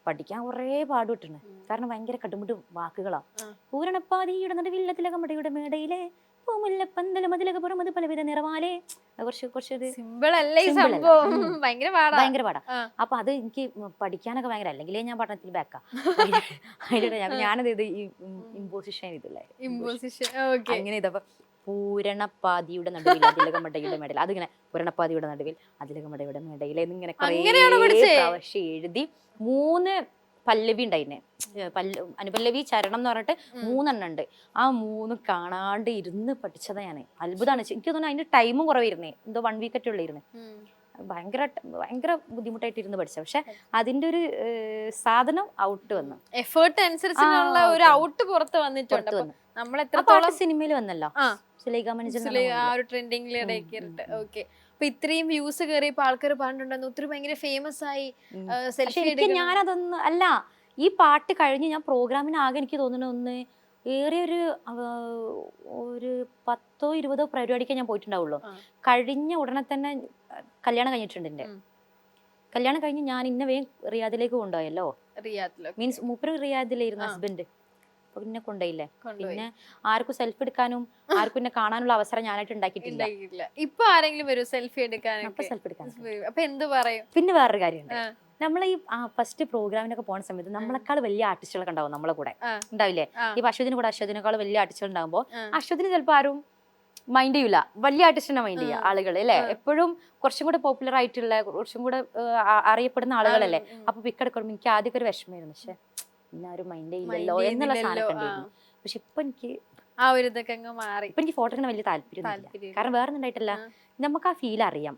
പഠിക്കാൻ കുറേ പാടുവിട്ടുണ്ട് കാരണം ഭയങ്കര കടുമുട്ട് വാക്കുകളാണ് പൂരണപ്പാതി ഇടുന്നുണ്ട് വില്ലത്തിലൊക്കെ മടിയുടെ മേടയിലെ. പൂമുല്ലപ്പന്തല മതിലക പുറമത് പലവിധ നിറവാലേ. അത് കുറച്ച് കുറച്ച് ഇത് ഈ സംഭവം. ഭയങ്കര പാടാ. ഭയങ്കര പാടാ. അപ്പൊ അത് എനിക്ക് പഠിക്കാനൊക്കെ ഭയങ്കര അല്ലെങ്കിലേ ഞാൻ പഠനത്തിൽ ബാക്കാ അതിലൂടെ ഞാനത് ഇത് ഇമ്പോസിഷൻ ഇതില്ലേ ഇമ്പോസിഷൻ അങ്ങനെ ഇതപ്പോ പൂരണപ്പാതിയുടെ നടുവിൽ അതിലകമടയുടെ മേടയിൽ. അതിങ്ങനെ പൂരണപ്പാതിയുടെ നടുവിൽ അതിലകമടയുടെ മേടയിൽ എന്നിങ്ങനെ കുറേ പ്രാവശ്യം എഴുതി മൂന്ന് പല്ലവി ഉണ്ടായിനെ. പല്ല അനുപല്ലവി ചരണം എന്ന് പറഞ്ഞിട്ട് മൂന്നെണ്ണം ഉണ്ട്. ആ മൂന്ന് കാണാണ്ട് ഇരുന്ന് പഠിച്ചതാ ഞാൻ അത്ഭുതമാണ് എനിക്ക് തോന്നുന്നു അതിന്റെ ടൈമും കുറവായിരുന്നേ. എന്തോ വൺ വീക്ക് ഒക്കെ ഉം. ഭയങ്കര ഭയങ്കര ബുദ്ധിമുട്ടായിട്ട് ഇരുന്ന് പഠിച്ച പക്ഷെ അതിന്റെ ഒരു സാധനം ഔട്ട് വന്നു. എഫേർട്ട് അനുസരിച്ചുള്ള ഒരു ഔട്ട് പുറത്ത് വന്നിട്ടുണ്ട്. നമ്മൾ എത്രത്തോളം സിനിമയിൽ വന്നല്ലോ. ആ. സുലൈഖ മനോജൻ മനസ്സിലായി, എന്നുള്ള ആ ഒരു ട്രെൻഡിങ്ങിലേക്ക്. ഓക്കെ അപ്പൊ ഇത്രയും വ്യൂസ് കയറിയപ്പോ ആൾക്കാർ പറഞ്ഞിട്ടുണ്ടെന്ന് ഒത്തിരി ഭയങ്കര ഫേമസ് ആയി സെൽഫി ഞാനതൊന്ന് അല്ല ഈ പാട്ട് കഴിഞ്ഞ് ഞാൻ പ്രോഗ്രാമിന് ആകെ എനിക്ക് തോന്നുന്നു ഒന്ന് ഏറിയ ഒരു ഒരു പത്തോ ഇരുപതോ പരിപാടിക്ക് ഞാൻ പോയിട്ടുണ്ടാവുള്ളൂ. കഴിഞ്ഞ ഉടനെ തന്നെ കല്യാണം കഴിഞ്ഞിട്ടുണ്ട് എന്റെ കല്യാണം കഴിഞ്ഞ് ഞാൻ ഇന്ന വേഗം റിയാദിലേക്ക് കൊണ്ടുപോയല്ലോ. മീൻസ് മൂപ്പര് റിയാദിലായിരുന്നു. ഹസ്ബൻഡ് അപ്പൊ പിന്നെ കൊണ്ടുപോയില്ലേ? പിന്നെ ആർക്കും സെൽഫി എടുക്കാനും ആർക്കും എന്നെ കാണാനുള്ള അവസരം ഞാനായിട്ട് ഉണ്ടാക്കിയിട്ടില്ല. ഇപ്പൊ ആരെങ്കിലും വരും സെൽഫി അപ്പൊ എടുക്കാനൊക്കെ സെൽഫി എടുക്കാൻ അപ്പൊ എന്ത് പറയും? പിന്നെ വേറൊരു കാര്യമുണ്ട്. നമ്മളെ നമ്മൾ ഈ ഫസ്റ്റ് പ്രോഗ്രാമിനൊക്കെ പോകുന്ന സമയത്ത് നമ്മളെക്കാൾ വലിയ ആർട്ടിസ്റ്റുകളൊക്കെ ഉണ്ടാവും നമ്മളെ കൂടെ. ഉണ്ടാവില്ലേ. ഈ അശ്വതിന് കൂടെ അശ്വതിനേക്കാൾ വലിയ ആർട്ടിസ്റ്റുകൾ ഉണ്ടാകുമ്പോൾ. അശ്വതിന് ചിലപ്പോൾ ആരും മൈൻഡ് ചെയ്യൂല. വലിയ ആർട്ടിസ്റ്റിനെ മൈൻഡ് ചെയ്യുക. ആളുകൾ അല്ലേ? എപ്പോഴും കുറച്ചും കൂടെ പോപ്പുലർ ആയിട്ടുള്ള കുറച്ചും കൂടെ അറിയപ്പെടുന്ന ആളുകളല്ലേ. അപ്പൊ പിക്ക് എടുക്കുമ്പോൾ എനിക്ക് ആദ്യമൊക്കെ ഒരു വിഷമമായിരുന്നു പക്ഷെ പിന്നെ ആരും മൈൻഡ് ചെയ്യില്ലല്ലോ എന്നുള്ള സാധനം പക്ഷെ ഇപ്പൊ എനിക്ക് ആ ഒരു ഇതൊക്കെ അങ്ങ് മാറി. ഇപ്പൊ എനിക്ക് ഫോട്ടോ എടുക്കാൻ വലിയ താല്പര്യം കാരണം വേറെ ഉണ്ടായിട്ടില്ല. നമുക്ക് ആ ഫീൽ അറിയാം.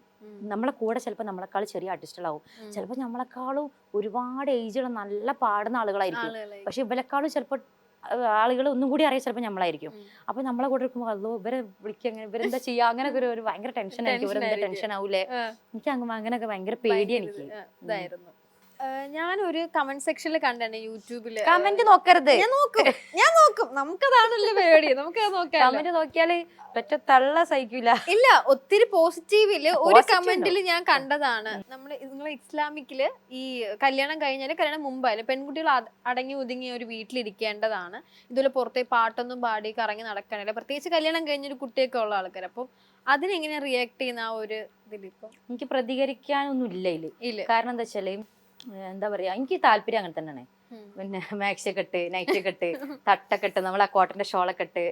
നമ്മളെ കൂടെ ചിലപ്പോൾ നമ്മളെക്കാൾ ചെറിയ ആർട്ടിസ്റ്റുകളാവും ചിലപ്പോ ചിലപ്പോൾ നമ്മളെക്കാളും ഒരുപാട് ഏജുള്ള നല്ല പാടുന്ന ആളുകളായിരിക്കും. പക്ഷെ ഇവരെക്കാളും ചിലപ്പോൾ ആളുകൾ ഒന്നും കൂടി അറിയാം ചിലപ്പോൾ നമ്മളായിരിക്കും. അപ്പൊ നമ്മളെ കൂടെ ഇരിക്കുമ്പോൾ അതോ ഇവരെ വിളിക്കുക അങ്ങനെ ഇവരെന്താ ചെയ്യാ അങ്ങനെ ഒരു ഭയങ്കര ടെൻഷൻ ആയിരിക്കും. ഇവരെന്താ ടെൻഷൻ ആവൂലേ? എനിക്ക് അങ്ങനെ അങ്ങനെയൊക്കെ ഭയങ്കര പേടി എനിക്ക്. ഇത്, ഇതായിരുന്നു. ഞാനൊരു കമന്റ് സെക്ഷനിൽ കണ്ടാണ് യൂട്യൂബിൽ. കമന്റ് നോക്കരുത്. ഞാൻ നോക്കും. ഞാൻ നോക്കും. നമുക്കതാണല്ലോ പരിപാടി നമുക്ക് നോക്കാം കമന്റ് നോക്കിയാൽ ഒറ്റ തള്ള സഹിക്കൂല. ഇല്ല ഒത്തിരി പോസിറ്റീവിൽ ഒരു കമന്റിൽ ഞാൻ കണ്ടതാണ്. നമ്മൾ നിങ്ങൾ ഇസ്ലാമിക്കിൽ ഈ കല്യാണം കഴിഞ്ഞാൽ കല്യാണം മുമ്പായാലും പെൺകുട്ടികൾ അടങ്ങി ഒതുങ്ങി ഒരു വീട്ടിലിരിക്കേണ്ടതാണ്. ഇതുപോലെ പുറത്തെ പാട്ടൊന്നും പാടി കറങ്ങി നടക്കാനില്ല. പ്രത്യേകിച്ച് കല്യാണം കഴിഞ്ഞ ഒരു കുട്ടിയൊക്കെ ഉള്ള ആൾക്കാർ അപ്പം അതിനെങ്ങനെ റിയാക്ട് ചെയ്യുന്ന ആ ഒരു ഇതിലിപ്പം എനിക്ക് പ്രതികരിക്കാനൊന്നും ഇല്ല ഇതിൽ. ഇല്ല. കാരണം എന്താ വെച്ചാൽ എന്താ പറയാ എനിക്ക് താല്പര്യം അങ്ങനെ തന്നെയാണ്. പിന്നെ മാക്സ് കെട്ട് ഇട്ട് നൈറ്റ് കെട്ട് ഇട്ട് തട്ടൊക്കെ ഇട്ട് നമ്മൾ ആ കോട്ടന്റെ ഷോളൊക്കെ ഇട്ട്.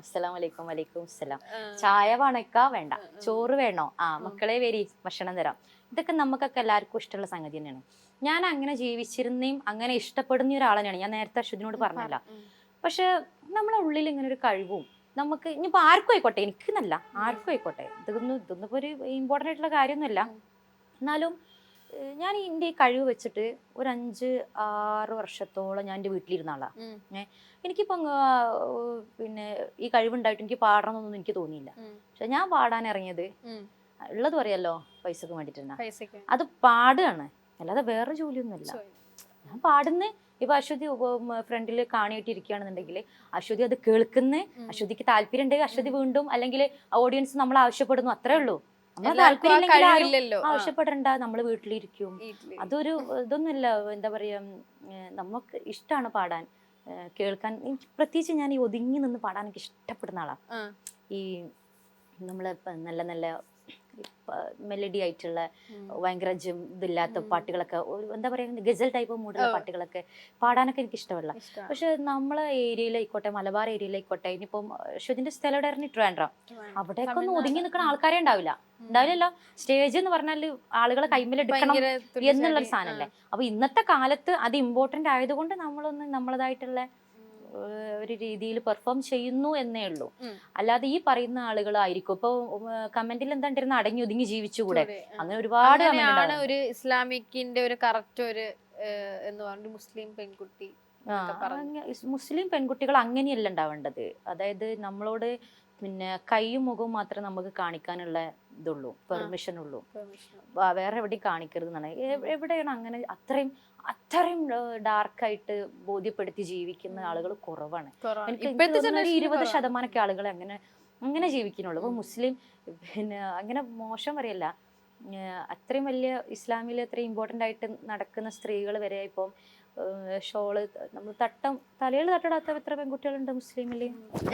അസ്സലാം വലൈക്കും വലൈക്കും അസ്സലാം. ചായ വണക്ക വേണ്ട. ചോറ് വേണോ? ആ മക്കളെ വരി ഭക്ഷണം തരാം. ഇതൊക്കെ നമുക്കൊക്കെ എല്ലാവർക്കും ഇഷ്ടമുള്ള സംഗതി തന്നെയാണ്. ഞാൻ അങ്ങനെ ജീവിച്ചിരുന്നേയും അങ്ങനെ ഇഷ്ടപ്പെടുന്ന ഒരാളെ തന്നെയാണ് ഞാൻ നേരത്തെ അശ്വതിനോട് പറഞ്ഞല്ല. പക്ഷെ നമ്മളെ ഉള്ളിൽ ഇങ്ങനെ ഒരു കഴിവും നമുക്ക് ഇനിയിപ്പോൾ ആർക്കും ആയിക്കോട്ടെ എനിക്കെന്നല്ല ആർക്കും ആയിക്കോട്ടെ. ഇതൊന്നും ഇതൊന്നും ഇപ്പോൾ ഒരു ഇമ്പോർട്ടന്റ് ആയിട്ടുള്ള കാര്യമൊന്നുമല്ല. എന്നാലും ഞാൻ എന്റെ ഈ കഴിവ് വെച്ചിട്ട് ഒരു അഞ്ച് ആറ് വർഷത്തോളം ഞാൻ എന്റെ വീട്ടിലിരുന്ന ആളാണ് ഉം. എനിക്കിപ്പോൾ പിന്നെ ഈ കഴിവുണ്ടായിട്ട് എനിക്ക് പാടണമെന്നൊന്നും എനിക്ക് തോന്നിയില്ല. പക്ഷെ ഞാൻ പാടാൻ ഇറങ്ങിയത്. ഉള്ളത് പറയാലോ പൈസക്ക് വേണ്ടിയിട്ടാണ് അത് പാടുകയാണ് അല്ലാതെ വേറെ ജോലിയൊന്നുമില്ല. ഞാൻ പാടുന്ന ഇപ്പൊ അശ്വതി ഫ്രണ്ടിൽ കാണിയിട്ടിരിക്കുകയാണെന്നുണ്ടെങ്കിൽ അശ്വതി അത് കേൾക്കുന്ന. അശ്വതിക്ക് താല്പര്യം ഉണ്ടെങ്കിൽ അശ്വതി വീണ്ടും അല്ലെങ്കിൽ ഓഡിയൻസ് നമ്മൾ ആവശ്യപ്പെടുന്നു അത്രേ ഉള്ളൂ. ആ താല്പര്യം ആവശ്യപ്പെടണ്ട. നമ്മൾ വീട്ടിലിരിക്കും. വീട്ടിൽ. അതൊരു ഇതൊന്നുമില്ല എന്താ പറയാ നമുക്ക് ഇഷ്ടമാണ് പാടാൻ. കേൾക്കാൻ. പ്രത്യേകിച്ച് ഞാൻ ഈ ഒതുങ്ങി നിന്ന് പാടാൻ എനിക്ക് ഇഷ്ടപ്പെടുന്ന ആളാണ് ഈ നമ്മളെ നല്ല നല്ല മെലഡി ആയിട്ടുള്ള. ഭയങ്കര ജം ഇതില്ലാത്ത പാട്ടുകളൊക്കെ ഒരു എന്താ പറയുക ഗസൽ ടൈപ്പ് മൂടുള്ള. പാട്ടുകളൊക്കെ പാടാനൊക്കെ എനിക്ക് ഇഷ്ടമല്ല പക്ഷെ നമ്മളെ ഏരിയയിലായിക്കോട്ടെ മലബാർ ഏരിയയിലായിക്കോട്ടെ ഇനിയിപ്പം ഷുജിന്റെ സ്ഥലം എവിടെ ട്രാൻഡ്രാം അവിടെയൊക്കെ ഒന്ന് ഒതുങ്ങി നിൽക്കുന്ന ആൾക്കാരെ ഉണ്ടാവില്ല. ഉണ്ടാവില്ലല്ലോ. സ്റ്റേജ് എന്ന് പറഞ്ഞാൽ ആളുകളെ കൈമിൽ എടുക്കണം എന്നുള്ള എന്നുള്ളൊരു സാധനമല്ലേ. അപ്പൊ ഇന്നത്തെ കാലത്ത് അത് ഇമ്പോർട്ടന്റ് ആയതുകൊണ്ട് നമ്മളൊന്ന് നമ്മളതായിട്ടുള്ള ഒരു രീതിയിൽ പെർഫോം ചെയ്യുന്നു എന്നേ ഉള്ളൂ. അല്ലാതെ ഈ പറയുന്ന ആളുകളായിരിക്കും. ഇപ്പൊ കമന്റിൽ എന്താണ്ടിരുന്ന അടങ്ങി ഒതുങ്ങി ജീവിച്ചുകൂടെ? അങ്ങനെ ഒരുപാട് ഒരു ഇസ്ലാമിക്കിന്റെ ഒരു കറക്റ്റ് ഒരു എന്ന് പറഞ്ഞു മുസ്ലിം പെൺകുട്ടി. മുസ്ലിം പെൺകുട്ടികൾ അങ്ങനെയല്ല ഉണ്ടാവേണ്ടത്. അതായത് നമ്മളോട് പിന്നെ കൈയും മുഖവും മാത്രം നമുക്ക് കാണിക്കാനുള്ള ഇതുള്ളൂ പെർമിഷൻ. ഉള്ളൂ. വേറെ എവിടെ കാണിക്കരുത് എന്നാണ്. എവിടെയാണ് അങ്ങനെ അത്രയും അത്രയും ഡാർക്കായിട്ട് ബോധ്യപ്പെടുത്തി ജീവിക്കുന്ന ആളുകൾ കുറവാണ്. എനിക്ക് ഇരുപത്. ശതമാനമൊക്കെ ആളുകൾ അങ്ങനെ അങ്ങനെ ജീവിക്കുന്നുള്ളൂ. അപ്പൊ മുസ്ലിം പിന്നെ അങ്ങനെ മോശം പറയല്ല. അത്രയും വലിയ ഇസ്ലാമിൽ അത്രയും ഇമ്പോർട്ടന്റ് ആയിട്ട് നടക്കുന്ന സ്ത്രീകൾ വരെ ഇപ്പം ഷോൾ നമ്മൾ തട്ടം തലയിൽ തട്ടിടാത്ത എത്ര പെൺകുട്ടികളുണ്ട് മുസ്ലിമിൽ?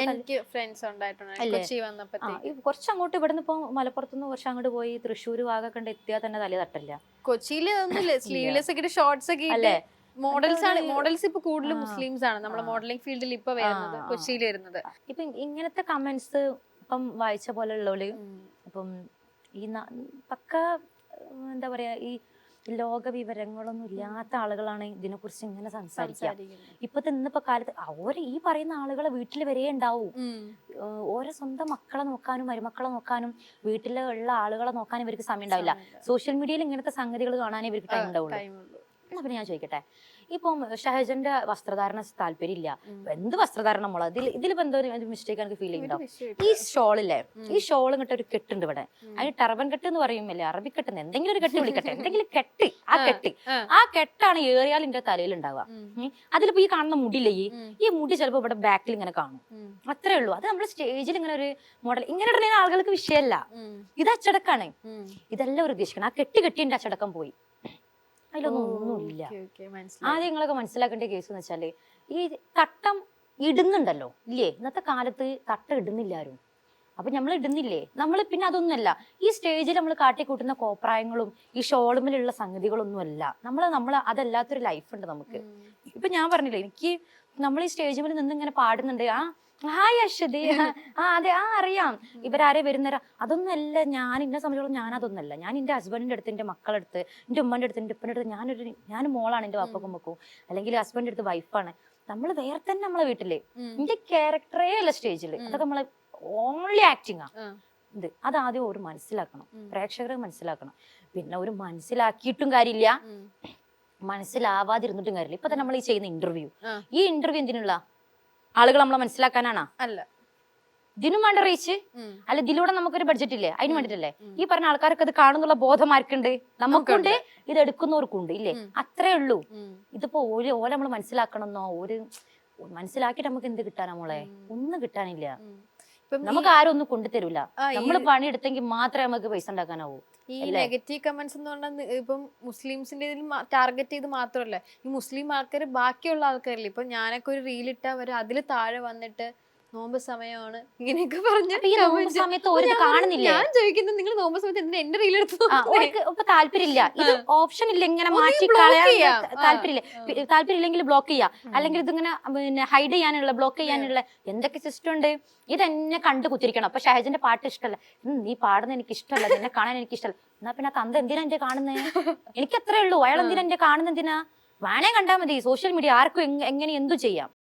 എനിക്ക് ഫ്രണ്ട്സ് ഉണ്ടായിട്ടുണ്ട്. കുറച്ച് അങ്ങോട്ട് ഇവിടുന്ന് ഇപ്പം മലപ്പുറത്തുനിന്ന് കുറച്ച് അങ്ങോട്ട് പോയി തൃശ്ശൂർ ഭാഗമൊക്കെ ഉണ്ട് എത്തിയാൽ തന്നെ തല തട്ടില്ല. കൊച്ചിയിൽ സ്ലീവ്ലെസ് ഒക്കെ ഷോർട്സ് ഒക്കെ അല്ലേ? മോഡൽസ് ആണ്. മോഡൽസ് ഇപ്പൊ കൂടുതലും മുസ്ലിംസ് ആണ്. നമ്മുടെ മോഡലിംഗ് ഫീൽഡിൽ ഇപ്പൊ വരുന്നത്. കൊച്ചിയിൽ വരുന്നത്. ഇപ്പൊ ഇങ്ങനത്തെ കമന്റ്സ് ഇപ്പം വായിച്ച പോലെ ഉള്ളവര്. ഇപ്പം ഈ പക്ക എന്താ പറയാ ഈ ലോക വിവരങ്ങളൊന്നും ഇല്ലാത്ത ആളുകളാണ് ഇതിനെക്കുറിച്ച് ഇങ്ങനെ സംസാരിക്കുക. ഇപ്പത്തെ ഇന്നിപ്പോ കാലത്ത് ഓരോ ഈ പറയുന്ന ആളുകളെ വീട്ടിൽ വരെ ഉണ്ടാവും. ഓരോ സ്വന്തം മക്കളെ നോക്കാനും മരുമക്കളെ നോക്കാനും വീട്ടിലെ ഉള്ള ആളുകളെ നോക്കാനും ഇവർക്ക് സമയം ഉണ്ടാവില്ല സോഷ്യൽ മീഡിയയിൽ ഇങ്ങനത്തെ സംഗതികൾ കാണാനേ ഇവർക്ക് ടൈം ഉണ്ടാവുള്ളൂ. എന്നാ പിന്നെ ഞാൻ ചോദിക്കട്ടെ? ഇപ്പം ഷഹജന്റെ വസ്ത്രധാരണ താല്പര്യം ഇല്ല ഉം. എന്ത് വസ്ത്രധാരണം നമ്മൾ ഇതിൽ ഇതിലിപ്പോ എന്തോ മിസ്റ്റേക്ക് എനിക്ക് ഫീൽ ഒരു ചെയ്യുന്നുണ്ടോ ഈ ഷോളില്ലേ. ഈ ഷോൾ ഇങ്ങോട്ട് ഒരു കെട്ടുണ്ട് ഇവിടെ. അതിന് ടർബൻ കെട്ട് എന്ന് പറയുമല്ലേ അറബിക്കെട്ട് എന്ന്? എന്തെങ്കിലും ഒരു കെട്ടി വിളിക്കട്ടെ. എന്തെങ്കിലും കെട്ടി. ആ കെട്ടി. ആ. കെട്ടാണ് ഏറിയാൽ എന്റെ തലയിൽ ഉണ്ടാവുക. അതിലിപ്പോ ഈ കാണുന്ന മുടിയില്ലേ ഈ? മുടി ചിലപ്പോ ഇവിടെ ബാക്കിൽ ഇങ്ങനെ കാണും. അത്രേ ഉള്ളൂ. അത് നമ്മൾ സ്റ്റേജിൽ ഇങ്ങനെ ഒരു മോഡൽ ഇങ്ങനെ ഇടുന്ന ആളുകൾക്ക് വിഷയമല്ല. ഇത് അച്ചടക്കാണ്. ഇതെല്ലാം ഉദ്ദേശിക്കണം. ആ കെട്ടി കെട്ടി എന്റെ അച്ചടക്കം പോയി. അതിലൊന്നും ഒന്നുമില്ല. ആദ്യം നിങ്ങളൊക്കെ മനസ്സിലാക്കേണ്ട കേസ് എന്ന് വെച്ചാൽ ഈ തട്ടം ഇടുന്നുണ്ടല്ലോ ഇല്ലേ? ഇന്നത്തെ കാലത്ത് തട്ടം ഇടുന്നില്ല ആരും. അപ്പൊ നമ്മൾ ഇടുന്നില്ലേ? നമ്മൾ പിന്നെ അതൊന്നുമല്ല. ഈ സ്റ്റേജിൽ നമ്മൾ കാട്ടിക്കൂട്ടുന്ന കോപ്രായങ്ങളും ഈ ഷോളുമിലുള്ള സംഗതികളൊന്നും അല്ല നമ്മൾ നമ്മൾ അതല്ലാത്തൊരു ലൈഫ് ഉണ്ട് നമുക്ക്. ഇപ്പൊ ഞാൻ പറഞ്ഞില്ലേ എനിക്ക് നമ്മൾ ഈ സ്റ്റേജിൽ നിന്ന് ഇങ്ങനെ പാടുന്നുണ്ട് ആ ഹായ് അശ്വതി. ആ അതെ ആ അറിയാം. ഇവരാരെ വരുന്നവരാ അതൊന്നല്ല ഞാൻ ഇന്നെ സംബന്ധിച്ചോളം ഞാൻ അതൊന്നല്ല. ഞാൻ എന്റെ ഹസ്ബൻഡിന്റെ അടുത്ത് എന്റെ മക്കളടുത്ത് എന്റെ ഉമ്മന്റെ അടുത്ത് എന്റെ ഉപ്പന്റെ അടുത്ത് ഞാനൊരു ഞാൻ മോളാണ് എന്റെ വാപ്പക്കും വെക്കും അല്ലെങ്കിൽ ഹസ്ബൻഡിന്റെ അടുത്ത് വൈഫാണ് നമ്മൾ വേറെ തന്നെ നമ്മളെ വീട്ടിൽ. എന്റെ ക്യാരക്ടറേ അല്ല സ്റ്റേജിൽ. അതൊക്കെ നമ്മളെ ഓൺലി ആക്ടിങ് ആ. ഇത്. അതാദ്യം ഒരു മനസ്സിലാക്കണം. പ്രേക്ഷകർ മനസ്സിലാക്കണം. പിന്നെ ഒരു മനസ്സിലാക്കിയിട്ടും കാര്യമില്ല. മനസ്സിലാവാതിരുന്നിട്ടും കാര്യമില്ല. ഇപ്പൊ തന്നെ നമ്മൾ ഈ ചെയ്യുന്ന ഇന്റർവ്യൂ ഈ ഇന്റർവ്യൂ എന്തിനുള്ള? ആളുകൾ നമ്മളെ മനസ്സിലാക്കാനാണോ? അല്ല. ഇതിനും വേണ്ട റീച്ച് അല്ല ഇതിലൂടെ നമുക്കൊരു ബഡ്ജറ്റ് ഇല്ലേ? അതിന്. വേണ്ടിട്ടല്ലേ? ഈ പറഞ്ഞ ആൾക്കാർക്ക് അത് കാണുന്നുള്ള ബോധം ആർക്കുണ്ട് നമുക്കുണ്ട്. ഇത് എടുക്കുന്നവർക്കുണ്ട് ഇല്ലേ അത്രേ ഉള്ളൂ. ഇതിപ്പോ ഒരു ഓല നമ്മൾ മനസ്സിലാക്കണമെന്നോ? ഒരു മനസ്സിലാക്കിയിട്ട് നമുക്ക് എന്ത് കിട്ടാനാ മോളെ? ഒന്നും കിട്ടാനില്ല. നമുക്ക് ആരും ഒന്നും കൊണ്ടുതരൂല നമ്മൾ പണിയെടുത്തെങ്കിൽ മാത്രമേ നമുക്ക് പൈസ ഉണ്ടാക്കാനാവൂ. ഈ നെഗറ്റീവ് കമന്റ്സ് എന്ന് പറഞ്ഞാൽ ഇപ്പം മുസ്ലിംസിന്റെ ഇതിൽ ടാർഗറ്റ് ചെയ്ത് മാത്രമല്ല ഈ മുസ്ലിം ആൾക്കാർ ബാക്കിയുള്ള ആൾക്കാരില്ലേ? ഇപ്പൊ ഞാനൊക്കെ ഒരു റീൽ അവർ അതിൽ അതിൽ താഴെ വന്നിട്ട് നോമ്പ് സമയമാണ്. ഇങ്ങനെയൊക്കെ പറഞ്ഞ അപ്പൊ ഈ നോമ്പ് സമയത്ത് കാണുന്നില്ല? ഞാൻ ചോദിക്കുന്നത് നിങ്ങൾ നോമ്പ് സമയത്ത് എന്തിനാ എന്റെ റീൽ എടുത്ത് ഇപ്പൊ താല്പര്യമില്ല. ഇത് ഓപ്ഷൻ ഇല്ല ഇങ്ങനെ മാറ്റി കളയാൻ താല്പര്യമില്ല. താല്പര്യമില്ലെങ്കിൽ ബ്ലോക്ക് ചെയ്യാം. അല്ലെങ്കിൽ ഇതിങ്ങനെ പിന്നെ ഹൈഡ് ചെയ്യാനുള്ള ബ്ലോക്ക് ചെയ്യാനുള്ള എന്തൊക്കെ സിസ്റ്റം ഉണ്ട്? ഇത് എന്നെ കണ്ട് കുത്തിരിക്കണം. അപ്പൊ ഷഹജന്റെ പാട്ട് ഇഷ്ടമല്ല നീ പാടുന്ന എനിക്ക് ഇഷ്ടമല്ല എന്നെ കാണാൻ എനിക്ക് ഇഷ്ടമല്ല എന്നാ പിന്നെ തന്ത എന്തിനാ എന്റെ കാണുന്നത് എനിക്ക് അത്രേ ഉള്ളൂ. അയാൾ എന്തിനാ എന്റെ കാണുന്ന എന്തിനാ? വേണേ കണ്ടാൽ മതി. സോഷ്യൽ മീഡിയ ആർക്കും എങ്ങനെ എന്തു ചെയ്യാം?